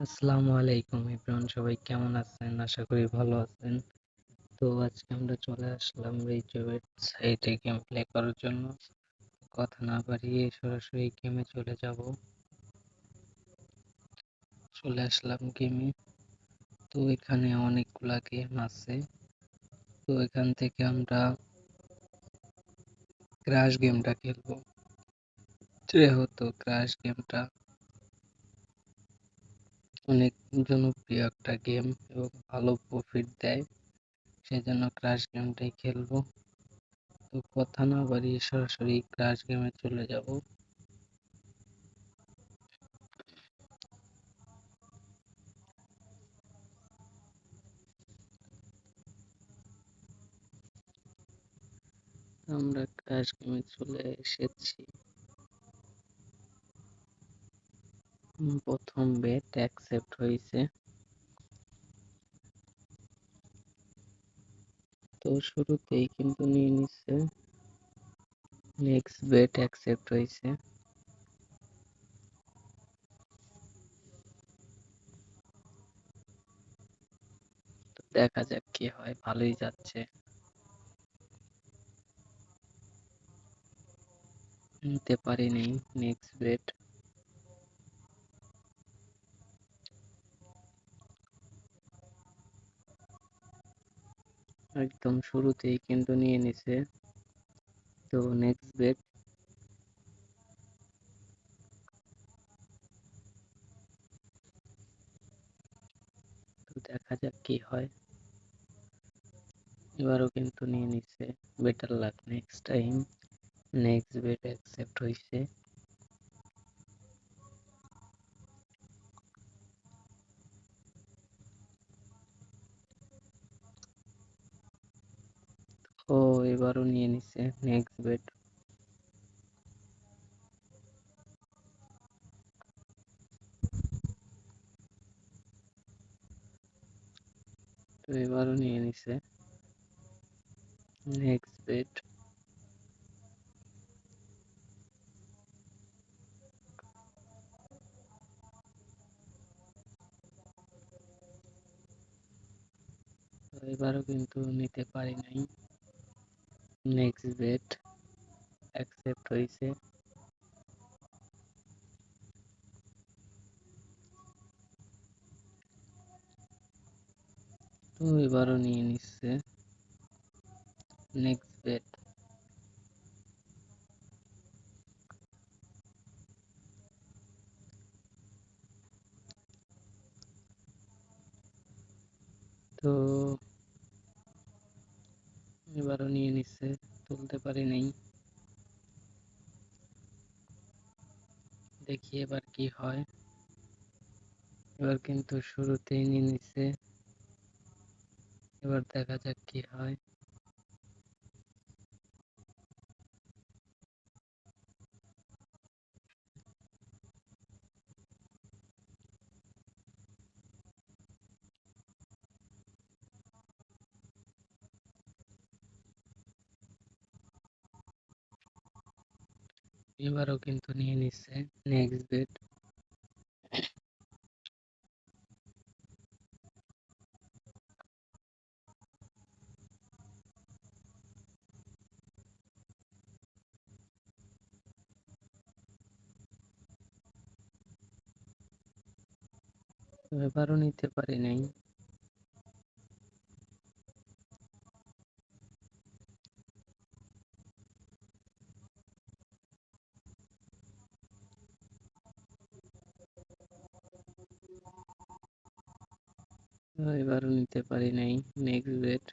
আসসালামু আলাইকুম এভরিওয়ান, সবাই কেমন আছেন? আশা করি ভালো আছেন। তো আজকে আমরা চলে আসলাম রিজোয়েট সাইটে গেম প্লে করার জন্য। কথা না বাড়িয়ে সরাসরি গেমে চলে যাব। চলে আসলাম গেমে তো এখানে অনেকগুলা গেম আছে। তো এখান থেকে আমরা ক্রাশ গেমটা খেলব। যেহেতু ক্রাশ গেমটা অনেক জনপ্রিয় একটা গেম এবং ভালো প্রফিট দেয়। সেই জন্য ক্রাশ গেমটাই খেলব। তো কথা না বাড়িয়ে সরাসরি ক্রাশ গেমে চলে যাব। আমরা ক্রাশ গেমে চলে এসেছি। প্রথম বেট অ্যাকসেপ্ট হয়েছে তো শুরুতেই কিন্তু নিয়ে নিচ্ছে। নেক্সট বেট অ্যাকসেপ্ট হয়েছে দেখা যাক কি হয়, ভালোই যাচ্ছে। নিতে পারিনি নেক্সট বেট একদম শুরুতেই কিন্তু নিয়ে নিছে। তো নেক্সট বেট দেখা যাক কি হয়। এবারও কিন্তু নিয়ে নিছে। Better luck next time next bet accept হয়েছে ও এবারও নিয়ে নিছে নেক্সট বেট তো এবারও নিয়ে নিছে নেক্সট বেট এবারও কিন্তু নিতে পারি নাই। নেক্সট বেট অ্যাকসেপ্ট হয়েছে তো এবারও নিয়ে নিচ্ছে। নেক্সট বেট তো এবারও নিয়ে নিচ্ছে, তুলতে পারি নাই। দেখি এবার কি হয়। এবার কিন্তু শুরুতেই নিয়ে নিচ্ছে। এবার দেখা যাক কি হয়। এবারও কিন্তু নিয়ে নিচ্ছে নেক্সট বেট এবারও নিতে পারি নাই এবারও নিতে পারি নাই নেক্সট ডেট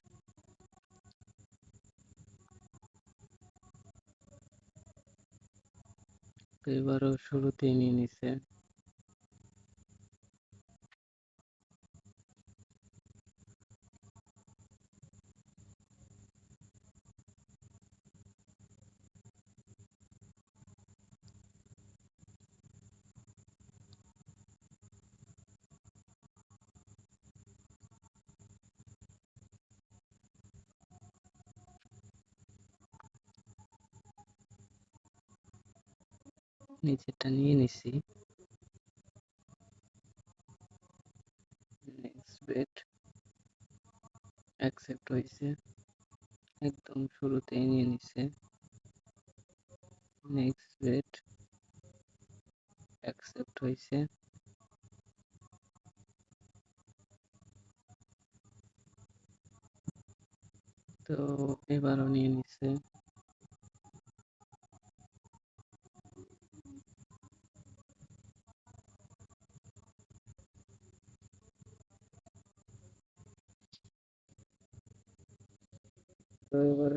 এবারও শুরুতেই নিয়ে নিছে। নিচেরটা নিয়ে নিছি। বেট অ্যাকসেপ্ট হয়েছে একদম শুরুতেই নিয়ে নিছে। নেক্সট বেট অ্যাকসেপ্ট হয়েছে তো এবারও নিয়ে নিচ্ছে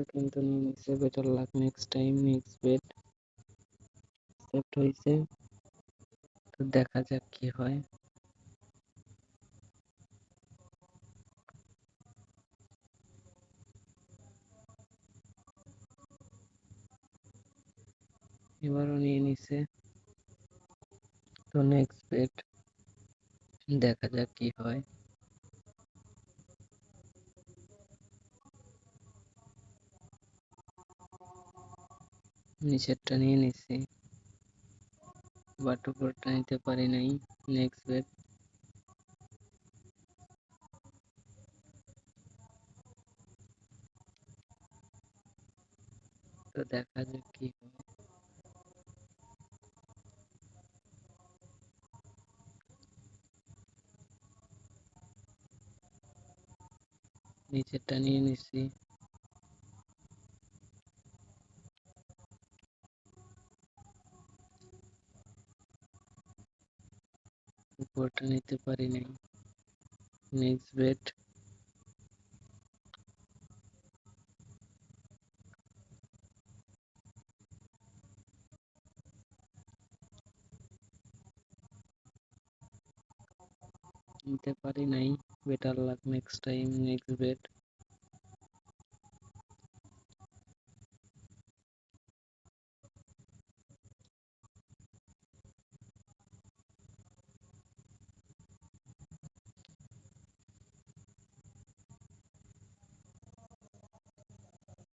কিন্তু নিচ্ছে better luck next time next bet accept হয়েছে তো দেখা যাক কি হয়। এবারও নিয়ে নিছে তো নেক্সট বেট দেখা যাক কি হয়। নিচেরটা নিয়ে নিছি বাট উপরটা নিতে পারি নাই নেক্সট বেট তো দেখা যাক কি হয়। নিচেরটা নিয়ে নিছি উপরটা নিতে পারি নাই। নেক্সট বেট নিতে পারি নাই। Better luck next time next bet